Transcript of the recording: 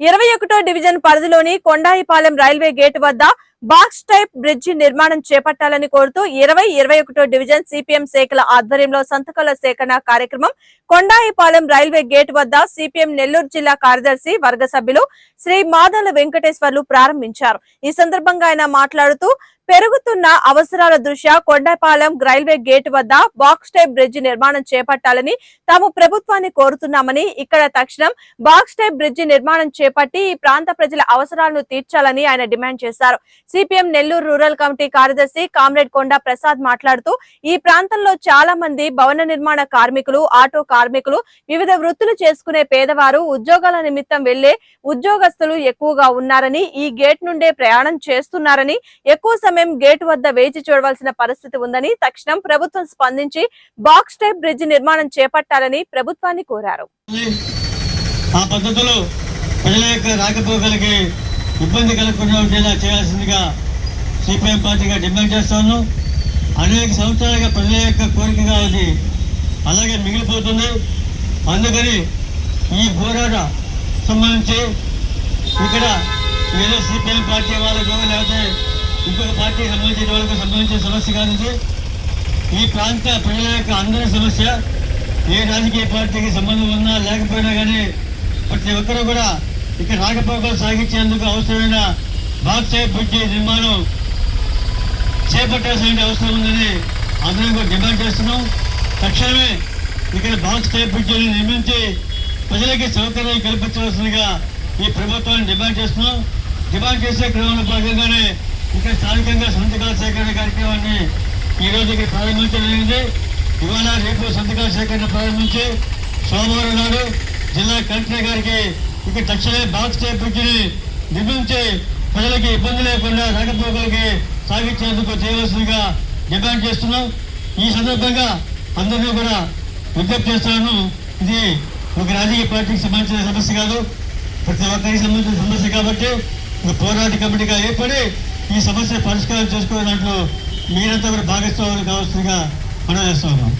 ఇరవై ఒకటో డివిజన్ పరిధిలోని కొండాయిపాలెం రైల్వే గేట్ వద్ద బాక్స్ టైప్ బ్రిడ్జి నిర్మాణం చేపట్టాలని కోరుతూ ఇరవై ఇరవై ఒకటో డివిజన్ సిపిఎం శాఖల ఆధ్వర్యంలో సంతకాల సేకరణ కార్యక్రమం కొండాయిపాలెం రైల్వే గేట్ వద్ద సిపిఎం నెల్లూరు జిల్లా కార్యదర్శి వర్గ సభ్యులు శ్రీ మాదల వెంకటేశ్వర్లు ప్రారంభించారు. ఈ సందర్భంగా ఆయన మాట్లాడుతూ పెరుగుతున్న అవసరాల దృష్ట్యా కొండపాలెం రైల్వే గేట్ వద్ద బాక్స్ టైప్ బ్రిడ్జి నిర్మాణం చేపట్టాలని తాము ప్రభుత్వాన్ని కోరుతున్నామని ఇక్కడ తక్షణం బాక్స్ టైప్ బ్రిడ్జి నిర్మాణం చేపట్టి ఈ ప్రాంత ప్రజల అవసరాలను తీర్చాలని ఆయన డిమాండ్ చేశారు. సిపిఎం నెల్లూరు రూరల్ కమిటీ కార్యదర్శి కామ్రేడ్ కొండ ప్రసాద్ మాట్లాడుతూ ఈ ప్రాంతంలో చాలా మంది భవన నిర్మాణ కార్మికులు ఆటో కార్మికులు వివిధ వృత్తులు చేసుకునే పేదవారు ఉద్యోగాల నిమిత్తం వెళ్ళే ఉద్యోగస్తులు ఎక్కువగా ఉన్నారని ఈ గేట్ నుండే ప్రయాణం చేస్తున్నారని ఎక్కువ సమయం గేట్ వద్ద వేచి చూడవలసిన పరిస్థితి ఉందని తక్షణం ప్రభుత్వం స్పందించి బాక్స్ టైప్ బ్రిడ్జ్ నిర్మాణం చేపట్టాలని ప్రభుత్వాన్ని కోరారు. ఆ పద్ధతిలో ప్రజల యొక్క రాకపోకలకి ఇబ్బంది కలగకుండా ఉండేలా చేయాల్సిందిగా సిపిఎం పార్టీగా డిమాండ్ చేస్తాను. అనేక సంవత్సరాలుగా ప్రజల యొక్క కోరికగా అది అలాగే మిగిలిపోతుంది. అందుకని ఈ పోరాట సంబంధించి ఇక్కడ ఏదో సిపిఎం పార్టీ వాళ్ళకు లేకపోతే ఇంకొక పార్టీకి సంబంధించిన వాళ్ళకు సంబంధించిన సమస్య కాదు ఈ ప్రాంత ప్రజల యొక్క అందరి సమస్య. ఏ రాజకీయ పార్టీకి సంబంధం ఉన్నా లేకపోయినా కానీ ప్రతి ఒక్కరూ కూడా ఇక రాకపోకలు సాగించేందుకు అవసరమైన బాక్సై బ్రిడ్జి నిర్మాణం చేపట్టాల్సిన అవసరం ఉందని అందరం కూడా డిమాండ్ చేస్తున్నాం. తక్షణమే ఇక్కడ బాక్స్ టైప్ బ్రిడ్జిని నిర్మించి ప్రజలకి సౌకర్యం కల్పించవలసిందిగా ఈ ప్రభుత్వాన్ని డిమాండ్ చేస్తున్నాం. డిమాండ్ చేసే క్రమంలో భాగంగానే ఇక్కడ స్థానికంగా సంతకాల సేకరణ కార్యక్రమాన్ని ఈ రోజు ఇక్కడ ప్రారంభించడం ఇవాళ రేపు సంతకాల సేకరణ ప్రారంభించి సోమవారం నాడు జిల్లా కలెక్టర్ గారికి ఇక తక్షణమే బాక్స్ టైప్ బ్రిడ్జిని నిర్మించి ప్రజలకి ఇబ్బంది లేకుండా రాకపోకలకి సాగించేందుకు చేయవలసిందిగా డిమాండ్ చేస్తున్నాం. ఈ సందర్భంగా అందరినీ కూడా విజ్ఞప్తి చేస్తున్నాను ఇది ఒక రాజకీయ పార్టీకి సంబంధించిన సమస్య కాదు. ప్రతి ఒక్కరికి సంబంధించిన సమస్య కాబట్టి ఒక పోరాట కమిటీగా ఏర్పడి ఈ సమస్య పరిష్కారం చేసుకునే దాంట్లో మీరంతా కూడా భాగస్వాములు కావాల్సిందిగా మనం చేస్తున్నాం